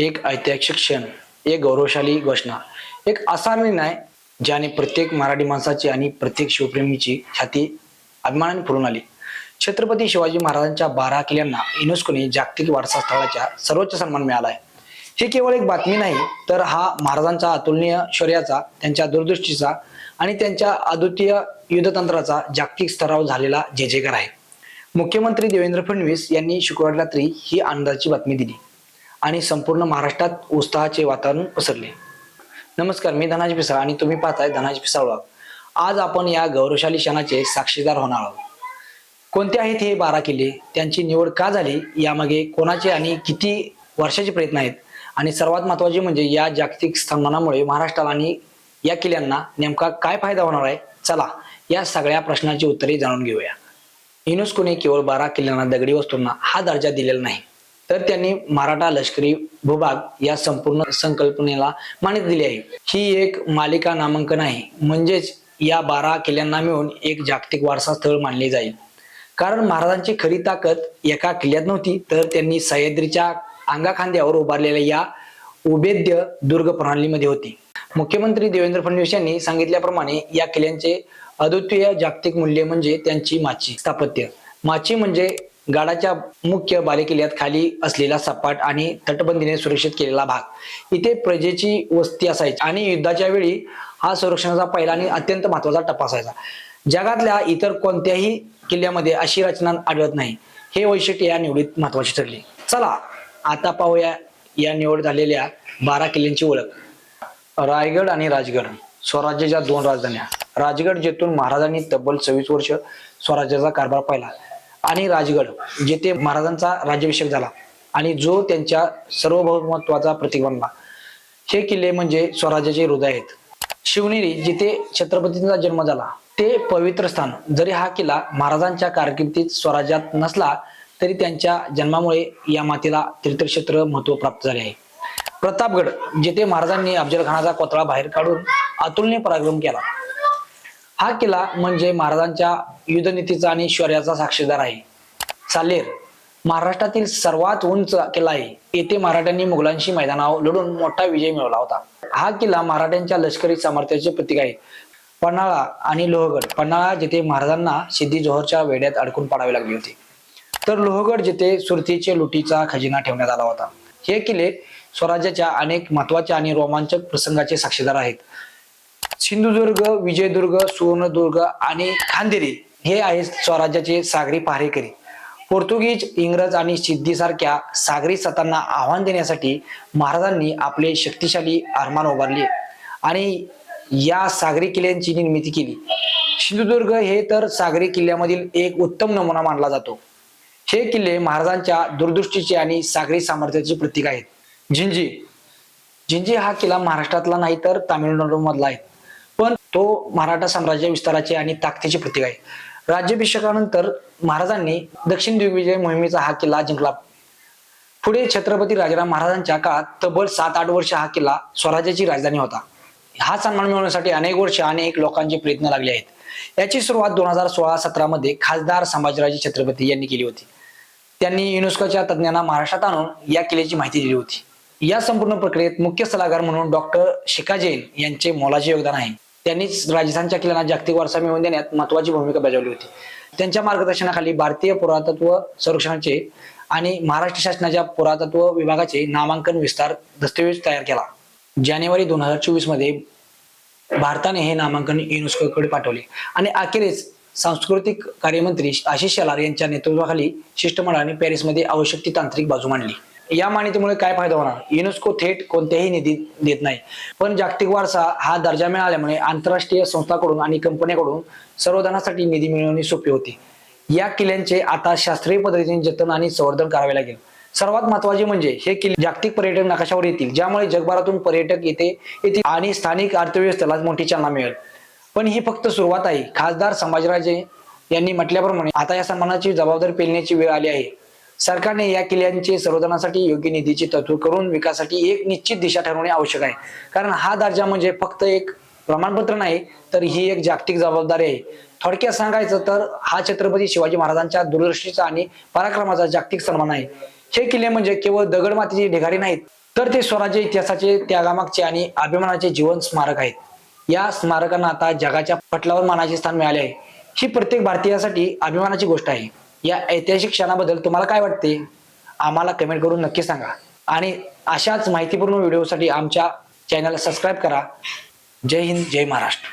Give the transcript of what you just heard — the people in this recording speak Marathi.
एक ऐतिहासिक क्षण एक गौरवशाली घोषणा एक असा निर्णय ज्याने प्रत्येक मराठी माणसाची आणि प्रत्येक शिवप्रेमीची छाती अभिमानाने फुलून आली. छत्रपती शिवाजी महाराजांच्या बारा किल्ल्यांना युनेस्कोने जागतिक वारसा स्थळाच्या सर्वोच्च सन्मान मिळाला आहे. हे केवळ एक बातमी नाही तर हा महाराजांचा अतुलनीय शौर्याचा त्यांच्या दूरदृष्टीचा आणि त्यांच्या अद्वितीय युद्धतंत्राचा जागतिक स्तरावर झालेला जे जेकर आहे. मुख्यमंत्री देवेंद्र फडणवीस यांनी शुक्रवार रात्री ही आनंदाची बातमी दिली. आणि संपूर्ण महाराष्ट्रात उत्साहाचे वातावरण पसरले. नमस्कार मी धनाजी पिसाळ आणि तुम्ही पाहताय धनाजी पिसाळ आज आपण या गौरवशाली क्षणाचे साक्षीदार होणार आहोत. कोणते आहेत हे बारा किल्ले? त्यांची निवड का झाली? यामागे कोणाचे आणि किती वर्षाचे प्रयत्न आहेत? आणि सर्वात महत्त्वाचे म्हणजे या जागतिक सन्मानामुळे महाराष्ट्राला आणि या किल्ल्यांना नेमका काय फायदा होणार आहे? चला या सगळ्या प्रश्नाची उत्तरे जाणून घेऊया. युनेस्कोने केवळ बारा किल्ल्यांना दगडी वस्तूंना हा दर्जा दिलेला नाही. तर त्यांनी मराठा लष्करी भूभाग या संपूर्ण संकल्पनेला मान्यता दिली आहे. ही एक मालिका नामांकन आहे. म्हणजेच या बारा किल्ल्यांना मिळून एक जागतिक वारसा स्थळ मानले जाईल. कारण महाराजांची खरी ताकद एका किल्ल्यात नव्हती तर त्यांनी सह्याद्रीच्या अंगाखांद्यावर उभारलेल्या या उभेद्य दुर्ग प्रणालीमध्ये होती. मुख्यमंत्री देवेंद्र फडणवीस यांनी सांगितल्याप्रमाणे या किल्ल्यांचे अद्वितीय जागतिक मूल्य म्हणजे त्यांची माची स्थापत्य. माची म्हणजे गाडाच्या मुख्य बालेकिल्ल्यात खाली असलेला सपाट आणि तटबंदीने सुरक्षित केलेला भाग. इथे प्रजेची वस्ती असायची आणि युद्धाच्या वेळी हा संरक्षणाचा पहिला आणि अत्यंत महत्त्वाचा टप्पा असायचा. जगातल्या इतर कोणत्याही किल्ल्यामध्ये अशी रचना आढळत नाही. हे वैशिष्ट्य या निवडीत महत्वाची ठरली. चला आता पाहूया या निवड झालेल्या बारा किल्ल्यांची ओळख. रायगड आणि राजगड स्वराज्याच्या दोन राजधान्या. राजगड जेथून महाराजांनी तब्बल सव्वीस वर्ष स्वराज्याचा कारभार पाहिला. आणि राजगड जेथे महाराजांचा राज्याभिषेक झाला आणि जो त्यांच्या सर्वभौमत्वाचा प्रतीक बनला. हे किल्ले म्हणजे स्वराज्याचे हृदय आहेत. शिवनेरी जिथे छत्रपतींचा जन्म झाला ते पवित्र स्थान. जरी हा किल्ला महाराजांच्या कारकिर्दीत स्वराज्यात नसला तरी त्यांच्या जन्मामुळे या मातेला तीर्थक्षेत्र महत्त्व प्राप्त झाले आहे. प्रतापगड जिथे महाराजांनी अफजल खानाचा कोतळा बाहेर काढून अतुलनीय पराक्रम केला. हा किल्ला म्हणजे महाराजांच्या युद्धनीतीचा आणि शौर्याचा साक्षीदार आहे. चालेर महाराष्ट्रातील सर्वात उंच किल्ला आहे. येथे मराठ्यांनी मुघलांशी मैदानावर लढून मोठा विजय मिळवला होता. हा किल्ला मराठ्यांच्या लष्करी सामर्थ्याचे प्रतीक आहे. पन्हाळा आणि लोहगड पन्हाळा जिथे महाराजांना सिद्धी जोहरच्या वेड्यात अडकून पाडावे लागले होते. तर लोहगड जिथे सुरतीचे लुटीचा खजिना ठेवण्यात आला होता. हे किल्ले स्वराज्याच्या अनेक महत्त्वाच्या आणि रोमांचक प्रसंगाचे साक्षीदार आहेत. सिंधुदुर्ग विजयदुर्ग सुवर्णदुर्ग आणि खांदेरी हे आहेत स्वराज्याचे सागरी पहारेकरी. पोर्तुगीज इंग्रज आणि सिद्धीसारख्या सागरी सत्तांना आव्हान देण्यासाठी महाराजांनी आपले शक्तिशाली आरमान उभारले आणि या सागरी किल्ल्यांची निर्मिती केली. सिंधुदुर्ग हे तर सागरी किल्ल्यामधील एक उत्तम नमुना मानला जातो. हे किल्ले महाराजांच्या दूरदृष्टीचे आणि सागरी सामर्थ्याचे प्रतीक आहेत. झिंजी झिंजी हा किल्ला महाराष्ट्रातला नाही तर तामिळनाडू मधला आहे. तो मराठा साम्राज्य विस्ताराचे आणि ताकदीचे प्रतीक आहे. राज्याभिषेकानंतर महाराजांनी दक्षिण दिग्विजय मोहिमेचा हा किल्ला जिंकला. पुढे छत्रपती राजाराम महाराजांच्या काळात तब्बल सात आठ वर्ष हा किल्ला स्वराज्याची राजधानी होता. हा सन्मान मिळवण्यासाठी अनेक वर्ष अनेक लोकांचे प्रयत्न लागले आहेत. याची सुरुवात दोन हजार सोळा सतरा मध्ये खासदार संभाजीराजे छत्रपती यांनी केली होती. त्यांनी युनेस्कोच्या तज्ज्ञांना महाराष्ट्रात आणून या किल्ल्याची माहिती दिली होती. या संपूर्ण प्रक्रियेत मुख्य सल्लागार म्हणून डॉक्टर शिका जैन यांचे मोलाचे योगदान आहे. त्यांनीच राजस्थानच्या किल्ल्यांना जागतिक वारसा मिळवून देण्यात महत्वाची भूमिका बजावली होती. त्यांच्या मार्गदर्शनाखाली भारतीय पुरातत्व संरक्षणाचे आणि महाराष्ट्र शासनाच्या पुरातत्व विभागाचे नामांकन विस्तार दस्तऐवज तयार केला. जानेवारी दोन हजार चोवीसमध्ये भारताने हे नामांकन युनेस्कोकडे पाठवले आणि अखेरीस सांस्कृतिक कार्यमंत्री आशिष शेलार यांच्या नेतृत्वाखाली शिष्टमंडळाने पॅरिसमध्ये आवश्यक ती तांत्रिक बाजू मांडली. या मान्यतेमुळे काय फायदा होणार? युनेस्को थेट कोणत्याही निधी देत नाही. पण जागतिक वारसा हा दर्जा मिळाल्यामुळे आंतरराष्ट्रीय संस्थांकडून आणि कंपन्यांकडून संवर्धनासाठी निधी मिळवणे सोपे होते. या किल्ल्यांचे आता शास्त्रीय पद्धतीने जतन आणि संवर्धन करावे लागेल. सर्वात महत्त्वाचे म्हणजे हे किल्ले जागतिक पर्यटन नकाशावर येतील ज्यामुळे जगभरातून पर्यटक येथे येतील आणि स्थानिक अर्थव्यवस्थेला मोठी चालना मिळेल. पण ही फक्त सुरुवात आहे. खासदार संभाजीराजे यांनी म्हटल्याप्रमाणे आता या सन्मानाची जबाबदारी पेलण्याची वेळ आली आहे. सरकारने या किल्ल्यांचे संवर्धनासाठी योग्य निधीची तरतूद करून विकासासाठी एक निश्चित दिशा ठरवणे आवश्यक आहे. कारण हा दर्जा म्हणजे फक्त एक प्रमाणपत्र नाही तर ही एक जागतिक जबाबदारी आहे. थोडक्यात सांगायचं तर हा छत्रपती शिवाजी महाराजांच्या दूरदृष्टीचा आणि पराक्रमाचा जागतिक सन्मान आहे. हे किल्ले म्हणजे केवळ दगड मातीची ढिगारी नाहीत तर ते स्वराज्य इतिहासाचे त्यागामागचे आणि अभिमानाचे जीवन स्मारक आहेत. या स्मारकांना आता जगाच्या पटलावर मानाचे स्थान मिळाले आहे. ही प्रत्येक भारतीयासाठी अभिमानाची गोष्ट आहे. या ऐतिहासिक क्षणाबद्दल तुम्हाला काय वाटते? आम्हाला कमेंट करून नक्की सांगा. आणि अशाच माहितीपूर्ण व्हिडिओसाठी आमच्या चॅनलला सबस्क्राईब करा. जय हिंद जय महाराष्ट्र.